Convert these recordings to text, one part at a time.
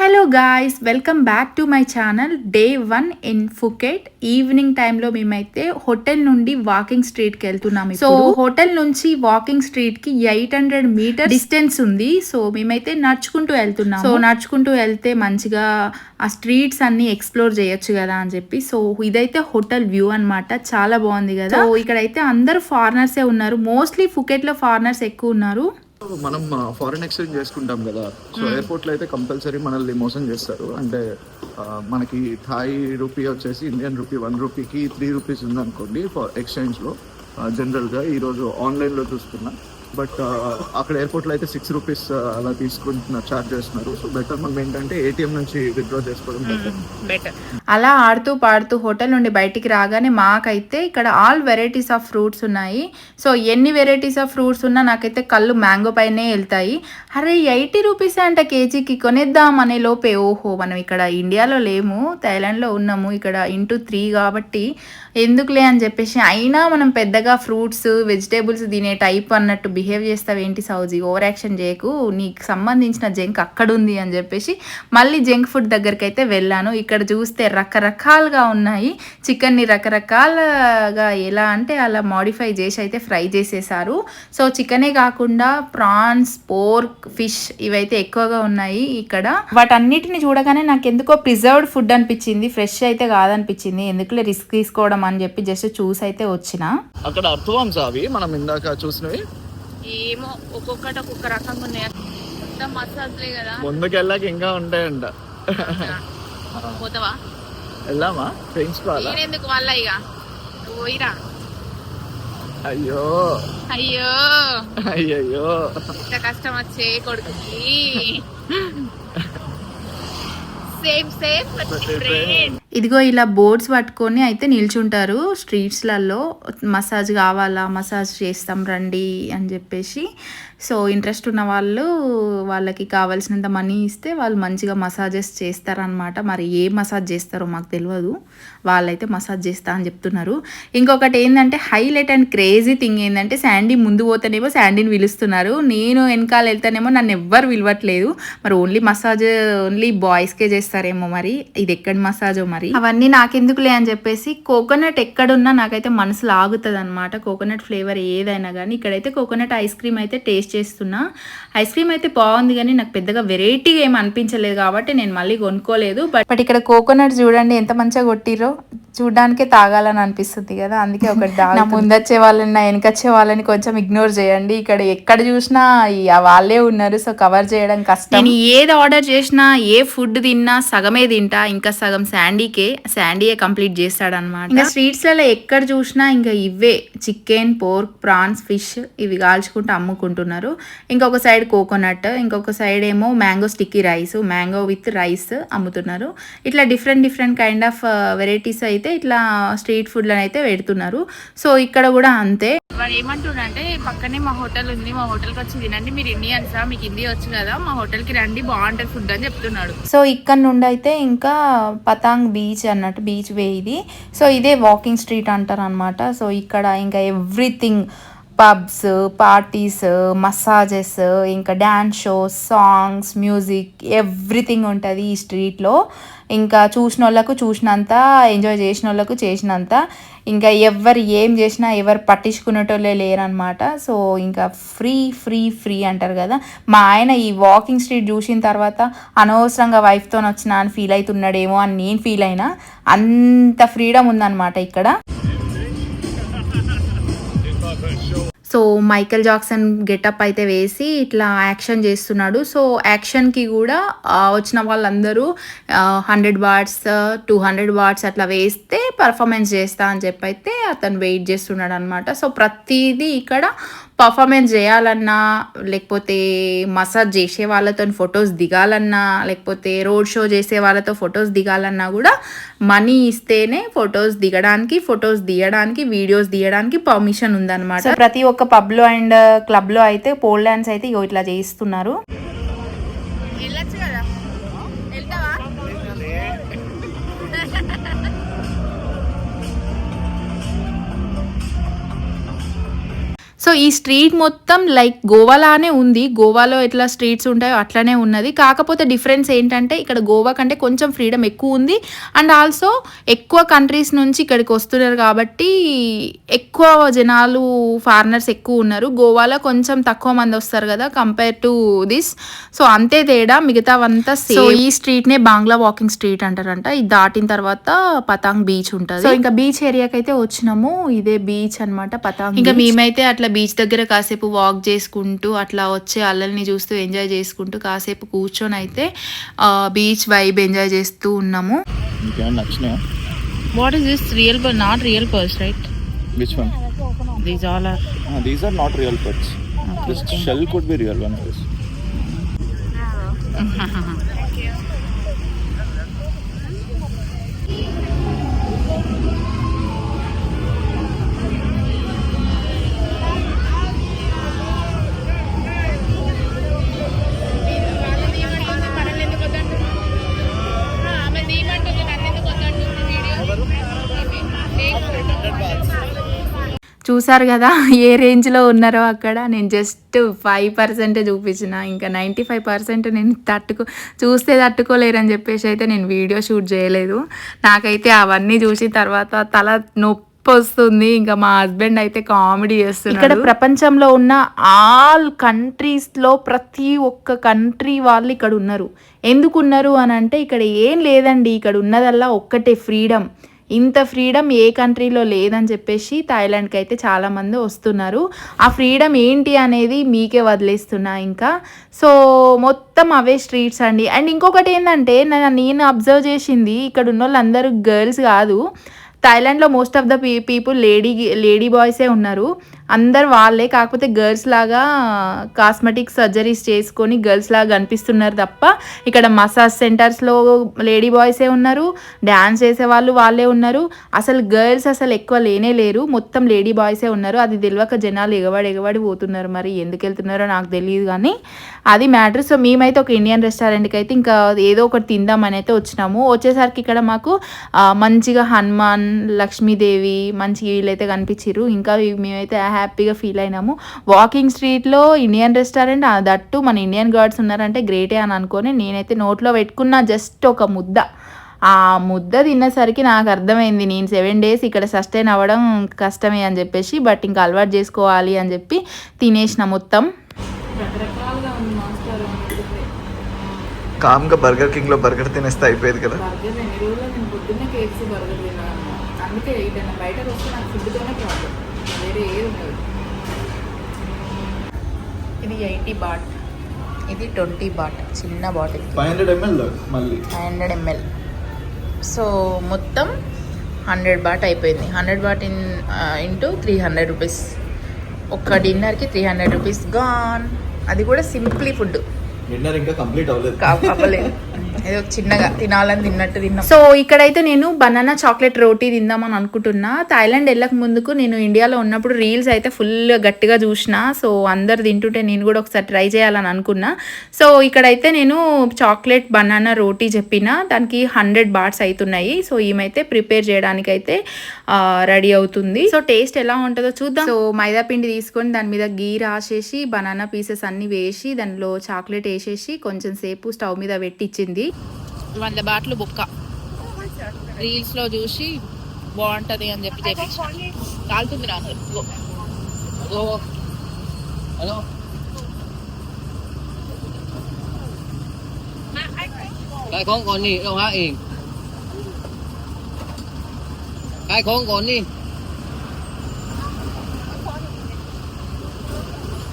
Hello guys welcome back to my channel day one in Phuket evening టైంలో మేమైతే hotel నుండి walking స్ట్రీట్కి వెళ్తున్నాము సో హోటల్ నుంచి వాకింగ్ స్ట్రీట్కి ఎయిట్ హండ్రెడ్ మీటర్ డిస్టెన్స్ ఉంది. సో మేమైతే నడుచుకుంటూ వెళ్తున్నాం సో నడుచుకుంటూ వెళ్తే మంచిగా ఆ స్ట్రీట్స్ అన్ని ఎక్స్ప్లోర్ చేయొచ్చు కదా అని చెప్పి. సో ఇదైతే హోటల్ వ్యూ అన్నమాట. చాలా బాగుంది కదా. సో ఇక్కడైతే అందరూ ఫారినర్సే ఉన్నారు. మోస్ట్లీ ఫుకెట్లో ఫారినర్స్ ఎక్కువ ఉన్నారు. మనం ఫారెన్ ఎక్స్చేంజ్ చేసుకుంటాం కదా సో ఎయిర్పోర్ట్లో అయితే కంపల్సరీ మనల్ని మోసం చేస్తారు. అంటే మనకి థాయ్ రూపీ వచ్చేసి ఇండియన్ రూపీ వన్ రూపీకి త్రీ రూపీస్ ఉందనుకోండి ఫర్ ఎక్స్చేంజ్లో. జనరల్గా ఈ బట్ అక్కడ ఎయిర్పోర్ట్లో అయితే సిక్స్ రూపీస్ అలా తీసుకుంటున్నారు చార్జ్ చేస్తున్నారు. సో బెటర్ మనం ఏంటంటే ఏటీఎం నుంచి విత్డ్రా చేసుకోవడం బెటర్ అలా ఆడుతూ పాడుతూ హోటల్ నుండి బయటికి రాగానే మాకైతే ఇక్కడ ఆల్ వెరైటీస్ ఆఫ్ ఫ్రూట్స్ ఉన్నాయి. సో ఎన్ని వెరైటీస్ ఆఫ్ ఫ్రూట్స్ ఉన్నా నాకైతే కళ్ళు మ్యాంగో పైనే వెళ్తాయి. అరే ఎయిటీ రూపీస్ అంట కేజీకి? కొనేద్దాం అనే లోపే. ఓహో మనం ఇక్కడ ఇండియాలో లేము. థైలాండ్లో ఉన్నాము. ఇక్కడ ఇంటూ త్రీ కాబట్టి ఎందుకులే అని చెప్పేసి అయినా మనం పెద్దగా ఫ్రూట్స్ వెజిటేబుల్స్ తినే టైప్ అన్నట్టు బిహేవ్ చేస్తావు ఏంటి సౌజీ? ఓవర్ యాక్షన్ చేయకు నీకు సంబంధించిన జంక్ అక్కడ ఉంది అని చెప్పేసి మళ్ళీ జంక్ ఫుడ్ దగ్గరికి అయితే వెళ్ళాను. ఇక్కడ చూస్తే రకరకాలుగా ఉన్నాయి. చికెన్ని రకరకాలుగా ఎలా అంటే అలా మాడిఫై చేసి అయితే ఫ్రై చేసేసారు. సో చికెనే కాకుండా ప్రాన్స్ పోర్క్ ఫిష్ ఇవైతే ఎక్కువగా ఉన్నాయి ఇక్కడ. వాటన్నిటిని చూడగానే నాకు ఎందుకో ప్రిజర్వ్డ్ ఫుడ్ అనిపించింది. ఫ్రెష్ అయితే కాదనిపించింది. ఎందుకులే రిస్క్ తీసుకోవడం అని చెప్పి జస్ట్ చూసి అయితే వచ్చిన. అక్కడ అర్థవాంశ అవి మనం ఇందాక చూసినవి ఏమో ఒక్కొక్కటి ఒక్కొక్క రకంగా ఉన్నాయి. మొత్తం మసాజ్లే కదా. ముందుకెళ్ళాక ఇంకా ఉంటాయంట. పోతావా? వెళ్దామా చేయించుకోవాలా నేనెందుకు వాళ్ళ ఇక? పోయిరా. అయ్యో. అయ్యో. అయ్యయ్యో. ఇంత కష్టం వచ్చే కొడుకుకి. సేమ్ సేమ్ ఫ్రెండ్ ఇదిగో ఇలా బోర్డ్స్ పట్టుకొని అయితే నిల్చుంటారు స్ట్రీట్స్లలో. మసాజ్ కావాలా మసాజ్ చేస్తాం రండి అని చెప్పేసి. సో ఇంట్రెస్ట్ ఉన్న వాళ్ళు వాళ్ళకి కావాల్సినంత మనీ ఇస్తే వాళ్ళు మంచిగా మసాజెస్ చేస్తారనమాట మరి ఏ మసాజ్ చేస్తారో మాకు తెలియదు వాళ్ళైతే మసాజ్ చేస్తా అని చెప్తున్నారు. ఇంకొకటి ఏంటంటే హైలైట్ అండ్ క్రేజీ థింగ్ ఏంటంటే శాండీ ముందు పోతేనేమో శాండీని పిలుస్తున్నారు. నేను వెనకాల వెళ్తానేమో నన్ను ఎవ్వరు పిలవట్లేదు. మరి ఓన్లీ మసాజ్ ఓన్లీ బాయ్స్కే చేస్తారేమో మరి. ఇది ఎక్కడి మసాజో మరి? అవన్నీ నాకెందుకులే అని చెప్పేసి కోకోనట్ ఎక్కడున్నా నాకైతే మనసు లాగుతుంది అనమాట కోకోనట్ ఫ్లేవర్ ఏదైనా కానీ ఇక్కడైతే కోకోనట్ ఐస్ క్రీమ్ అయితే టేస్ట్ చేస్తున్నా. ఐస్ క్రీమ్ అయితే బాగుంది కానీ నాకు పెద్దగా వెరైటీగా ఏం అనిపించలేదు కాబట్టి నేను మళ్ళీ కొనుక్కోలేదు. బట్ బట్ ఇక్కడ కోకోనట్ చూడండి ఎంత మంచిగా కొట్టిరో చూడడానికే తాగాలని అనిపిస్తుంది కదా అందుకే ఒకటి నా ముందొచ్చే వాళ్ళని నా వెనకొచ్చే వాళ్ళని కొంచెం ఇగ్నోర్ చేయండి. ఇక్కడ ఎక్కడ చూసినా ఈ ఆ వాళ్ళే ఉన్నారు సో కవర్ చేయడం కష్టం. నేను ఏది ఆర్డర్ చేసినా ఏ ఫుడ్ తిన్నా సగమే తింటా. ఇంకా సగం శాండీకే శాండీయే కంప్లీట్ చేస్తాడనమాట ఇంకా స్ట్రీట్స్లలో ఎక్కడ చూసినా ఇంకా ఇవే. చికెన్ పోర్క్ ప్రాన్స్ ఫిష్ ఇవి కాల్చుకుంటూ అమ్ముకుంటున్నారు. ఇంకొక సైడ్ కోకోనట్ ఇంకొక సైడ్ ఏమో mango sticky rice mango with rice అమ్ముతున్నారు. ఇట్లా different different kind of varieties అయితే ఇట్లా స్ట్రీట్ ఫుడ్లను అయితే పెడుతున్నారు. సో ఇక్కడ కూడా అంతే. వాడు ఏమంటుండంటే పక్కనే మా హోటల్ ఉంది మా హోటల్కి వచ్చి తినండి మీరు ఇండియన్సా మీకు హిందీ వచ్చు కదా మా హోటల్కి రండి బాగుంటుంది ఫుడ్ అని చెప్తున్నాడు. సో ఇక్కడ నుండి అయితే ఇంకా పతాంగ్ బీచ్ అన్నట్టు బీచ్ వే ఇది. సో ఇదే వాకింగ్ స్ట్రీట్ అంటారు అనమాట సో ఇక్కడ ఇంకా ఎవ్రీథింగ్ పబ్స్ పార్టీస్ మసాజెస్ ఇంకా dance shows songs music everything ఉంటుంది ఈ స్ట్రీట్లో ఇంకా చూసిన వాళ్ళకు చూసినంత ఎంజాయ్ చేసిన వాళ్ళకు చేసినంత. ఇంకా ఎవరు ఏం చేసినా ఎవరు పట్టించుకునేటోళ్ళే లేరనమాట సో ఇంకా ఫ్రీ ఫ్రీ ఫ్రీ అంటారు కదా. మా ఆయన ఈ వాకింగ్ స్ట్రీట్ చూసిన తర్వాత అనవసరంగా వైఫ్తో వచ్చిన అని ఫీల్ అవుతున్నాడేమో అని నేను ఫీల్ అయినా అంత ఫ్రీడమ్ ఉందన్నమాట ఇక్కడ. సో మైకేల్ జాక్సన్ గెటప్ అయితే వేసి ఇట్లా యాక్షన్ చేస్తున్నాడు. సో యాక్షన్కి కూడా వచ్చిన వాళ్ళందరూ hundred watts two hundred watts అట్లా వేస్తే పర్ఫార్మెన్స్ చేస్తా అని చెప్పి అయితే అతను వెయిట్ చేస్తున్నాడు అనమాట సో ప్రతిదీ ఇక్కడ పర్ఫార్మెన్స్ చేయాలన్నా లేకపోతే మసాజ్ చేసే వాళ్ళతో ఫొటోస్ దిగాలన్నా లేకపోతే రోడ్ షో చేసే వాళ్ళతో ఫొటోస్ దిగాలన్నా కూడా మనీ ఇస్తేనే ఫొటోస్ దిగడానికి ఫొటోస్ తీయడానికి వీడియోస్ తీయడానికి పర్మిషన్ ఉందన్నమాట. ప్రతి ఒక్క పబ్లో అండ్ క్లబ్లో అయితే పోల్ డాన్స్ అయితే ఇగో ఇట్లా చేయిస్తున్నారు. సో ఈ స్ట్రీట్ మొత్తం లైక్ గోవాలానే ఉంది. గోవాలో ఎట్లా స్ట్రీట్స్ ఉంటాయో అట్లనే ఉన్నది. కాకపోతే డిఫరెన్స్ ఏంటంటే ఇక్కడ గోవా కంటే కొంచెం ఫ్రీడమ్ ఎక్కువ ఉంది. అండ్ ఆల్సో ఎక్కువ కంట్రీస్ నుంచి ఇక్కడికి వస్తున్నారు కాబట్టి ఎక్కువ జనాలు ఫారినర్స్ ఎక్కువ ఉన్నారు. గోవాలో కొంచెం తక్కువ మంది వస్తారు కదా కంపేర్ టు దిస్ సో అంతే తేడా. మిగతావంతా సో ఈ స్ట్రీట్ నే బాంగ్లా వాకింగ్ స్ట్రీట్ అంటారంట. ఇది దాటిన తర్వాత పతాంగ్ బీచ్ ఉంటుంది. సో ఇంకా బీచ్ ఏరియాకి అయితే వచ్చినాము. ఇదే బీచ్ అన్నమాట పతాంగ్ ఇంకా మేమైతే అట్లా బీచ్ దగ్గర కాసేపు వాక్ చేసుకుంటూ అట్లా వచ్చే అల్లల్ని చూస్తూ ఎంజాయ్ చేసుకుంటూ కాసేపు కూర్చొని అయితే బీచ్ వైబ్ ఎంజాయ్ చేస్తూ ఉన్నాము. What is this real but not real purse right which one these all are these are not real purse this shell could be real one చూసారు కదా ఏ రేంజ్లో ఉన్నారో అక్కడ. నేను జస్ట్ ఫైవ్ పర్సెంటే చూపించిన. ఇంకా నైంటీ ఫైవ్ పర్సెంట్ నేను తట్టుకో చూస్తే తట్టుకోలేరని చెప్పేసి అయితే నేను వీడియో షూట్ చేయలేదు. నాకైతే అవన్నీ చూసిన తర్వాత తల నొప్పి వస్తుంది ఇంకా మా హస్బెండ్ అయితే కామెడీ చేస్తున్నాడు. ఇక్కడ ప్రపంచంలో ఉన్న ఆల్ కంట్రీస్లో ప్రతి ఒక్క కంట్రీ వాళ్ళు ఇక్కడ ఉన్నారు. ఎందుకున్నారు అని అంటే ఇక్కడ ఏం లేదండి. ఇక్కడ ఉన్నదల్లా ఒక్కటే ఫ్రీడమ్. ఇంత ఫ్రీడమ్ ఏ కంట్రీలో లేదని చెప్పేసి థాయిలాండ్కి అయితే చాలామంది వస్తున్నారు. ఆ ఫ్రీడమ్ ఏంటి అనేది మీకే వదిలేస్తున్నా ఇంకా. సో మొత్తం అవే స్ట్రీట్స్ అండి. అండ్ ఇంకొకటి ఏంటంటే నేను అబ్జర్వ్ చేసింది ఇక్కడ ఉన్న వాళ్ళందరూ గర్ల్స్ కాదు. థాయిలాండ్లో most of the P people lady lady బాయ్సే ఉన్నారు. అందరు వాళ్ళే కాకపోతే గర్ల్స్ లాగా కాస్మెటిక్ సర్జరీస్ చేసుకొని గర్ల్స్ లాగా కనిపిస్తున్నారు తప్ప ఇక్కడ మసాజ్ సెంటర్స్లో లేడీ బాయ్సే ఉన్నారు డ్యాన్స్ చేసే వాళ్ళు వాళ్ళే ఉన్నారు. అసలు గర్ల్స్ అసలు ఎక్కువ లేనే లేరు మొత్తం లేడీ బాయ్సే ఉన్నారు. అది తెలియక జనాలు ఎగబడి ఎగబడి పోతున్నారు మరి ఎందుకు వెళ్తున్నారో నాకు తెలియదు కానీ అది మ్యాటర్. సో మేమైతే ఒక ఇండియన్ రెస్టారెంట్కి అయితే ఇంకా ఏదో ఒకటి తిందామని అయితే వచ్చినాము. వచ్చేసరికి ఇక్కడ మాకు మంచిగా హనుమాన్ లక్ష్మీదేవి మంచి వీళ్ళైతే కనిపించారు ఇంకా మేమైతే హ్యాపీగా ఫీల్ అయినాము. వాకింగ్ స్ట్రీట్లో ఇండియన్ రెస్టారెంట్ దట్టు మన ఇండియన్ గార్డ్స్ ఉన్నారంటే గ్రేటే అని అనుకొని నేనైతే నోట్లో పెట్టుకున్న జస్ట్ ఒక ముద్ద. ఆ ముద్ద తిన్నసరికి నాకు అర్థమైంది నేను సెవెన్ డేస్ ఇక్కడ సస్టైన్ అవ్వడం కష్టమే అని చెప్పేసి బట్ ఇంకా అలవాటు చేసుకోవాలి అని చెప్పి తినేసిన మొత్తం. కామ్గా బర్గర్ కింగ్లో బర్గర్ తినేస్తే అయిపోయేది కదా? బర్గర్ ఎన్ని రోజులు నేను పొద్దున్నే కేఎఫ్సీ బర్గర్ తిన్నాను. అందుకే ఏదైనా బయటకు వస్తే నాకు ఇది ఎయిటీ బాట్. ఇది ట్వంటీ బాట్. చిన్న బాటిల్ ఫైవ్ హండ్రెడ్ ఎంఎల్ మళ్ళీ? ఫైవ్ హండ్రెడ్ ఎంఎల్ సో మొత్తం హండ్రెడ్ బాట్ అయిపోయింది. Hundred baht in into three hundred rupees ఒక్క డిన్నర్కి త్రీ హండ్రెడ్ రూపీస్ గాన్ అది కూడా సింప్లీ ఫుడ్. డిన్నర్ ఇంకా కంప్లీట్ అవ్వలేదు. అవ్వలేదు. ఏదో చిన్నగా తినాలని తిన్నట్టు తిన్నా. సో ఇక్కడైతే నేను బనానా చాక్లెట్ రోటీ తిందామని అనుకుంటున్నా. థాయిలాండ్ వెళ్ళక ముందుకు నేను ఇండియాలో ఉన్నప్పుడు రీల్స్ అయితే ఫుల్ గట్టిగా చూసిన. సో అందరు తింటుంటే నేను కూడా ఒకసారి ట్రై చేయాలని అనుకున్నా. సో ఇక్కడైతే నేను చాక్లెట్ బనానా రోటీ చెప్పిన. దానికి హండ్రెడ్ బాట్స్ అవుతున్నాయి సో ఈమెయితే ప్రిపేర్ చేయడానికి అయితే రెడీ అవుతుంది. సో టేస్ట్ ఎలా ఉంటుందో చూద్దాం. సో మైదా పిండి తీసుకొని దాని మీద గీ రాసేసి బనానా పీసెస్ అన్ని వేసి దానిలో చాక్లెట్ వేసేసి కొంచెం సేపు స్టవ్ మీద పెట్టి ఇచ్చింది వంద బాట్లు బుక్క. రీల్స్లో చూసి బాగుంటది అని చెప్పి చేపించి కాలుతుంది go. Go. Cái con còn đi, đâu hả yên Cái con còn đi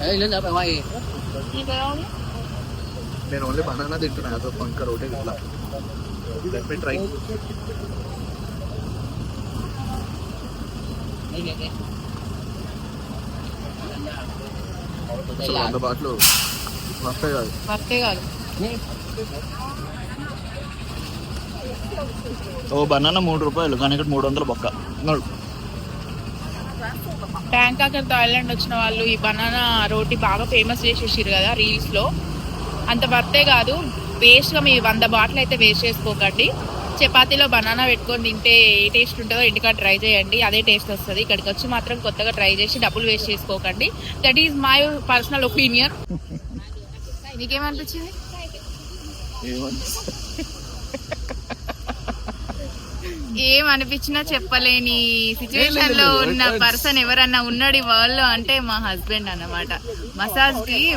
Ê, lên ở bài hoa yên నేను ఓన్లీ బనానా తింటున్నా అదో ఇంకా రోటే ఇట్లా let me try Đây nè, nè అసలు వంద బాట్లు వస్తాయి కాదు. వర్తే కాదు. ఓ బనానా మూడు రూపాయలు కానీ ఇక్కడ మూడు వందలు బొక్క. బ్యాంకాక్ థాయిలాండ్ వచ్చిన వాళ్ళు ఈ బనానా రోటీ బాగా ఫేమస్ చేసేసారు కదా రీల్స్లో అంత వర్తే కాదు. వేస్ట్గా మీ వంద బాటిల్ అయితే వేస్ట్ చేసుకోకండి. చపాతీలో బనానా పెట్టుకొని తింటే ఏ టేస్ట్ ఉంటుందో ఇంటికాడ ట్రై చేయండి. అదే టేస్ట్ వస్తుంది. ఇక్కడికి వచ్చి మాత్రం కొత్తగా ట్రై చేసి డబ్బులు వేస్ట్ చేసుకోకండి. That is my personal opinion నీకేమనిపించింది ఏం అనిపించినా చెప్పలేని సిచ్యువేషన్లో ఉన్న పర్సన్ ఎవరన్నా ఉన్నాడు ఈ వరల్డ్లో అంటే మా హస్బెండ్ అన్నమాట. మసాజ్కి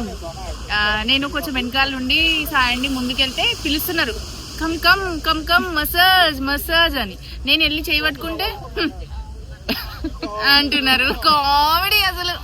నేను కొంచెం వెనకాల నుండి సాయండి ముందుకెళ్తే పిలుస్తున్నారు. Come come come come massage massage అని. నేను వెళ్ళి చేయబట్టుకుంటే. అంటున్నారు. కామెడీ అసలు.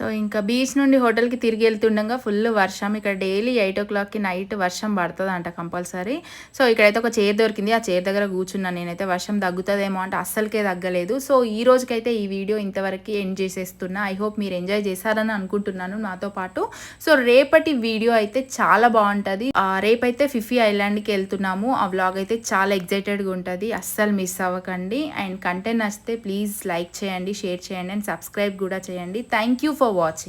సో ఇంకా బీచ్ నుండి హోటల్కి తిరిగి వెళ్తుండగా ఫుల్ వర్షం. ఇక్కడ డైలీ ఎయిట్ ఓ క్లాక్కి నైట్ వర్షం పడుతుంది అంట కంపల్సరీ. సో ఇక్కడైతే ఒక చైర్ దొరికింది. ఆ చైర్ దగ్గర కూర్చున్నాను నేనైతే. వర్షం తగ్గుతుందేమో అంటే అస్సలకే తగ్గలేదు. సో ఈ రోజుకైతే ఈ వీడియో ఇంతవరకు ఎండ్ చేసేస్తున్నా. ఐ హోప్ మీరు ఎంజాయ్ చేశారని అనుకుంటున్నాను నాతో పాటు. సో రేపటి వీడియో అయితే చాలా బాగుంటుంది. ఆ, రేపైతే ఫిఫీ ఐలాండ్కి వెళ్తున్నాము. ఆ వ్లాగ్ అయితే చాలా ఎగ్జైటెడ్గా ఉంటుంది. అస్సలు మిస్ అవ్వకండి. అండ్ కంటెంట్ నచ్చితే ప్లీజ్ లైక్ చేయండి షేర్ చేయండి అండ్ సబ్స్క్రైబ్ కూడా చేయండి. Thank you for watching